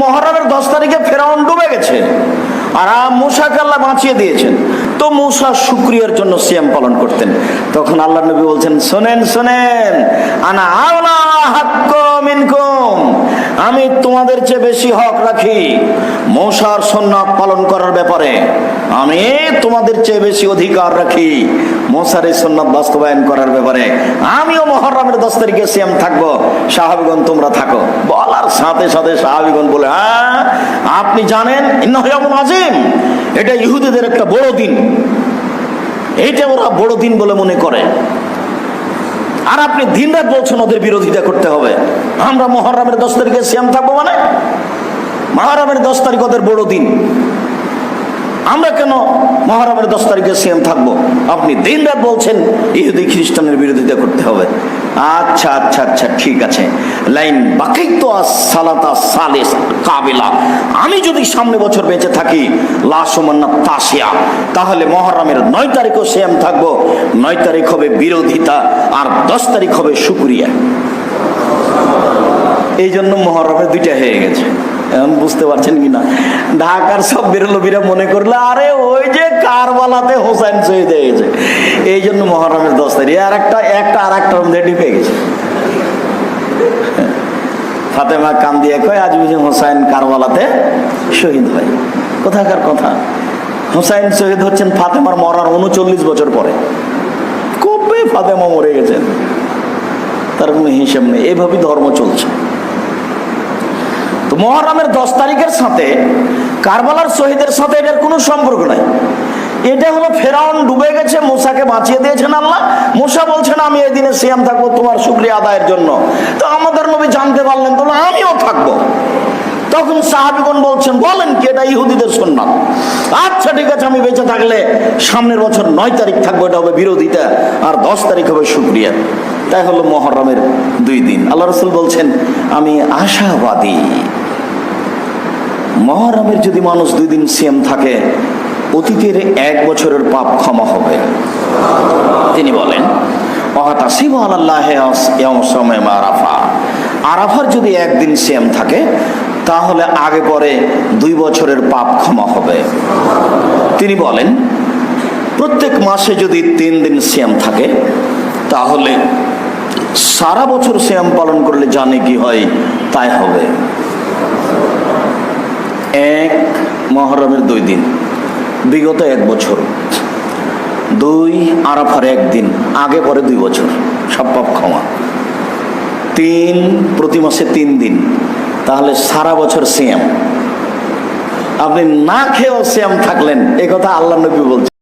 মহরমের দশ তারিখে ফেরাউন ডুবে গেছে আর মুসাকে আল্লাহ বাঁচিয়ে দিয়েছেন। তো মুসা শুক্রিয়ার জন্য সিয়াম পালন করতেন। তখন আল্লাহ নবী বলছেন, শোনেন শোনেন, আনা আওলা মিনকুম আমি তোমাদের চেয়ে বেশি হক রাখি। মশার সন্ন্যাত পালন করার ব্যাপারে আমি তোমাদের চেয়ে বেশি অধিকার রাখি। মশার এই বাস্তবায়ন করার ব্যাপারে আমিও মহরমের দশ তারিখে সিয়াম থাকব। সাহাবিগণ, তোমরা থাকো। বলার সাথে সাথে সাহাবিগণ বলে হ্যাঁ আপনি জানেন আজিম, এটা ইহুদিদের একটা বড় দিন এইটা ওরা বড় দিন বলে মনে করে। আর আপনি দিন রাত বলছেন ওদের বিরোধিতা করতে হবে। আমরা মহরমের দশ তারিখে শ্যাম থাকব মানে? মহরমের দশ তারিখ ওদের বড় দিন আমরা কেন মহরমের দশ তারিখে সিয়াম থাকব? আপনি দিন রাত বলছেন, ইহুদি খ্রিস্টানের বিরোধিতা করতে হবে। আচ্ছা আচ্ছা আচ্ছা ঠিক আছে। লাইন বাকি তো সালাতা সালেস, কাবিলা। আমি যদি সামনে বছর বেঁচে থাকি লাশমান্না তাসিয়া, তাহলে মহরমের নয় তারিখও সেম থাকব। নয় তারিখ হবে বিরোধিতা, আর দশ তারিখ হবে শুক্রিয়া। এই জন্য মহরমে দুইটা হয়ে গেছে। এখন বুঝতে পারছেন কিনা? ঢাকার সব বেরোলবিরা মনে করলে, আরে ওই যে কারবালাতে হোসাইন শহীদ গেছে এই জন্য মহরমের দশ তারিখ। আর একটা একটা, আর একটা মধ্যে ঢুকে গেছে। ফাতেমা কান দিয়ে কয় আজ বুঝি হোসাইন কারবালাতে শহীদ হয়। কোথাকার কথা? হোসাইন শহীদ হচ্ছেন ফাতেমার মরার উনচল্লিশ বছর পরে। কবে ফাতেমা মরে গেছেন? তার কোনো হিসেব নেই। এভাবেই ধর্ম চলছে। তো মহরমের দশ তারিখের সাথে, কারবালার শহীদের সাথে এটার কোনো সম্পর্ক নাই। এটা হলো ফেরাউন ডুবে গেছে, মোসাকে বাঁচিয়ে দিয়েছেন আল্লাহ। মোসা বলছেন, আমি এই দিনে সিয়াম থাকব তোমার শুক্রিয়া আদায়ের জন্য। তো আমাদের নবী জানতে পারলেন তো আমিও থাকব। তখন সাহাবিগণ বলছেন, বলেন কি, এটা ইহুদিদের সন্ন্যাত আচ্ছা ঠিক আছে, আমি বেঁচে থাকলে সামনের বছর নয় তারিখ থাকব, এটা হবে বিরোধিতা, আর দশ তারিখ হবে শুক্রিয়া। তাই হলো মহরমের দুই দিন। আল্লাহ রসুল বলছেন, আমি আশাবাদী। মহরমের যদি মানুষ দুই দিন সিএম থাকে, অতীতের এক বছরের পাপ ক্ষমা হবে। তিনি বলেন আরাফা। আরাফার যদি একদিন সিএম থাকে, তাহলে আগে পরে দুই বছরের পাপ ক্ষমা হবে। তিনি বলেন, প্রত্যেক মাসে যদি তিন দিন সিয়াম থাকে, তাহলে সারা বছর সিয়াম পালন করলে জানে কি হয়, তাই হবে। এক মহরমের দুই দিন। বিগত এক বছর। দুই আরাফার একদিন আগে পরে দুই বছর। সব পাপ ক্ষমা। তিন, প্রতি মাসে তিন দিন। তাহলে সারা বছর সিয়াম। আপনি না খেয়েও সিয়াম থাকলেন, এ কথা আল্লাহ নবী বলছেন।